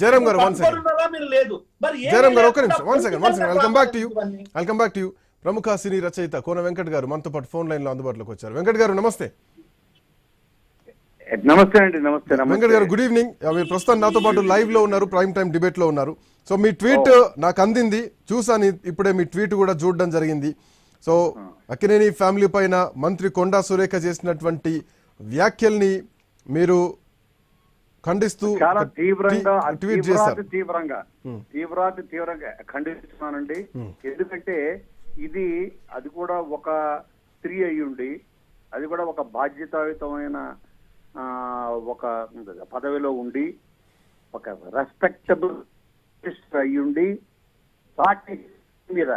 జయరామ్ గారు one second లేదు. జయరామ్ గారు ఒక్క నిమిషం one second one second welcome back to you. Welcome back to you ప్రముఖ సినీ రచయిత కోన వెంకట్ గారు మనతో పాటు ఫోన్ లైన్లో అందుబాటులోకి వచ్చారు. వెంకట్ గారు నమస్తే. నమస్తే అండి నమస్తే నమస్తే. వెంకట్ గారు గుడ్ ఈవినింగ్ మీరు ప్రస్తుతం నాతో పాటు లైవ్లో ఉన్నారు ప్రైమ్ టైం డిబేట్లో ఉన్నారు. సో మీ ట్వీట్ నాకు అందింది. చూసాను ఇప్పుడే మీ ట్వీట్ కూడా చూడడం జరిగింది. సో అక్కినేని ఫ్యామిలీ పైన మంత్రి కొండా సురేఖ చేసినటువంటి వ్యాఖ్యల్ని మీరు ఖండిస్తూ చాలా తీవ్రంగా తీవ్రాతి తీవ్రంగా తీవ్రాతి తీవ్రంగా ఖండిస్తున్నానండి. ఎందుకంటే ఇది అది కూడా ఒక స్త్రీ అయ్యుండి అది కూడా ఒక బాధ్యతాయుతమైన ఆ, ఒక పదవిలో ఉండి ఒక రెస్పెక్టబుల్ అయ్యుండి పార్టీ మీద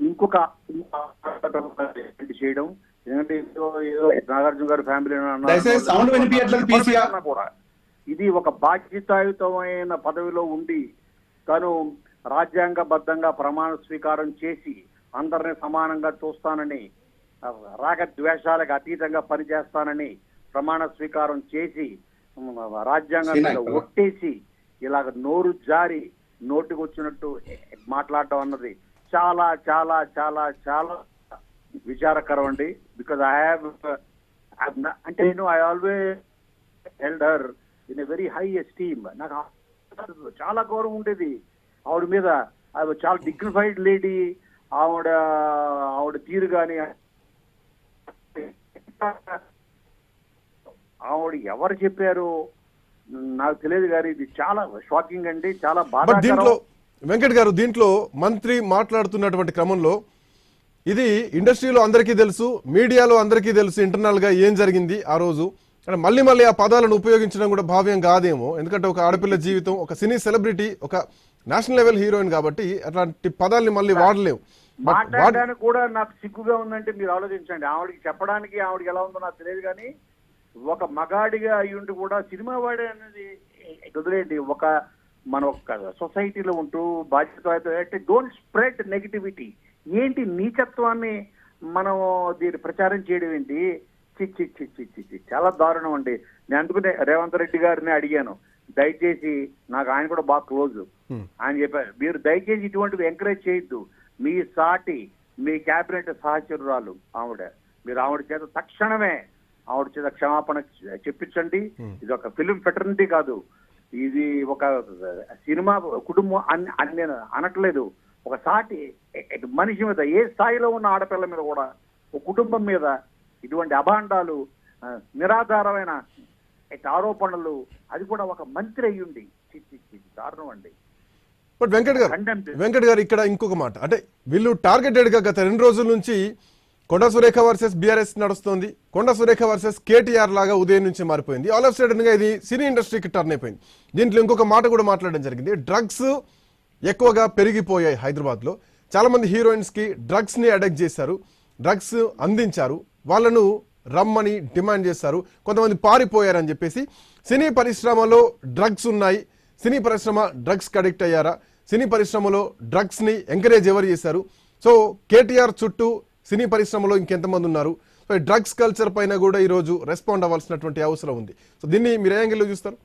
ఇంకొక చేయడం. ఎందుకంటే ఏదో నాగార్జున గారి ఫ్యామిలీ. కూడా ఇది ఒక బాధ్యతాయుతమైన పదవిలో ఉండి తను రాజ్యాంగబద్ధంగా ప్రమాణ స్వీకారం చేసి అందరిని సమానంగా చూస్తానని ఆ, రాగ ద్వేషాలకు అతీతంగా పనిచేస్తానని ప్రమాణ స్వీకారం చేసి రాజ్యాంగం మీద. ఒట్టేసి ఇలాగ నోరు జారి నోటికి వచ్చినట్టు మాట్లాడటం అన్నది చాలా చాలా చాలా చాలా విచారకరం అండి బికాజ్ ఐ హ్యావ్ అంటే నేను I always held her in a very high esteem నాకు చాలా గౌరవం ఉండేది. ఆవిడ మీద చాలా డిగ్నిఫైడ్ లేడీ ఆవిడ ఆవిడ తీరు కానీ ఆవిడ ఎవరు చెప్పారు? నాకు తెలియదు గారి ఇది చాలా షాకింగ్ అండి చాలా బట్ దీంట్లో వెంకట్ గారు దీంట్లో మంత్రి మాట్లాడుతున్నటువంటి క్రమంలో ఇది ఇండస్ట్రీలో అందరికీ తెలుసు మీడియాలో అందరికీ తెలుసు ఇంటర్నల్గా ఏం జరిగింది ఆ రోజు? కానీ మళ్ళీ మళ్ళీ ఆ పదాలను ఉపయోగించడం కూడా భావ్యం కాదేమో. ఎందుకంటే ఒక ఆడపిల్ల జీవితం ఒక సినీ సెలబ్రిటీ ఒక నేషనల్ లెవెల్ హీరోయిన్ కాబట్టి అట్లాంటి పదాల్ని మళ్ళీ వాడలేము మాట్లాడడానికి కూడా నాకు సిగ్గుగా ఉందంటే మీరు ఆలోచించండి. ఆవిడకి చెప్పడానికి ఆవిడకి ఎలా ఉందో నాకు తెలియదు కానీ ఒక మగాడిగా అయ్యుండి కూడా సినిమా వాడే అనేది వదిలేయండి. ఒక మన ఒక సొసైటీలో ఉంటూ బాధ్యత డోంట్ స్ప్రెడ్ నెగిటివిటీ. ఏంటి నీచత్వాన్ని మనం దీన్ని ప్రచారం చేయడం ఏంటి? చి చి చి చి చి చి. చాలా దారుణం అండి. నేను అందుకనే రేవంత్ రెడ్డి గారిని అడిగాను. దయచేసి నాకు ఆయన కూడా బాగా క్లోజ్. ఆయన చెప్పారు మీరు దయచేసి ఇటువంటివి ఎంకరేజ్ చేయొద్దు. మీ సాటి మీ క్యాబినెట్ సహచరురాలు ఆవిడ. మీరు ఆవిడ చేత తక్షణమే ఆవిడ చేత క్షమాపణ చెప్పించండి. ఇది ఒక ఫిలిం ఫెటర్నిటీ కాదు. ఇది ఒక సినిమా కుటుంబం అన్ని అన్ని అనట్లేదు. ఒక సాటి మనిషి మీద ఏ స్థాయిలో ఉన్న ఆడపిల్ల మీద కూడా ఒక కుటుంబం మీద ఇటువంటి అభాండాలు నిరాధారమైన ఆరోపణలు అది కూడా ఒక మంత్రి అయ్యుండి. దారుణం అండి. బట్ వెంకట్ గారు. వెంకట్ గారు ఇక్కడ ఇంకొక మాట. అంటే వీళ్ళు టార్గెటెడ్గా గత రెండు రోజుల నుంచి కొండ సురేఖ వర్సెస్ బీఆర్ఎస్ నడుస్తోంది. కొండ సురేఖ వర్సెస్ కేటీఆర్ లాగా ఉదయం నుంచి మారిపోయింది. ఆల్ ఆఫ్ సడన్గా ఇది సినీ ఇండస్ట్రీకి టర్న్ అయిపోయింది. దీంట్లో ఇంకొక మాట కూడా మాట్లాడడం జరిగింది. డ్రగ్స్ ఎక్కువగా పెరిగిపోయాయి హైదరాబాద్లో చాలా మంది హీరోయిన్స్కి డ్రగ్స్ని అడెక్ట్ చేశారు. డ్రగ్స్ అందించారు. వాళ్ళను రమ్మని డిమాండ్ చేస్తారు. కొంతమంది పారిపోయారని చెప్పేసి సినీ పరిశ్రమలో డ్రగ్స్ ఉన్నాయి. సినీ పరిశ్రమ డ్రగ్స్ అడిక్ట్ అయ్యారా? సినీ పరిశ్రమలో డ్రగ్స్ని ఎంకరేజ్ ఎవరు చేశారు? సో కేటీఆర్ చుట్టూ సినీ పరిశ్రమలో ఇంకెంతమంది ఉన్నారు? సో డ్రగ్స్ కల్చర్ పైన కూడా ఈరోజు రెస్పాండ్ అవ్వాల్సినటువంటి అవసరం ఉంది. సో దీన్ని మీరు ఏ యాంగిల్లో చూస్తారు?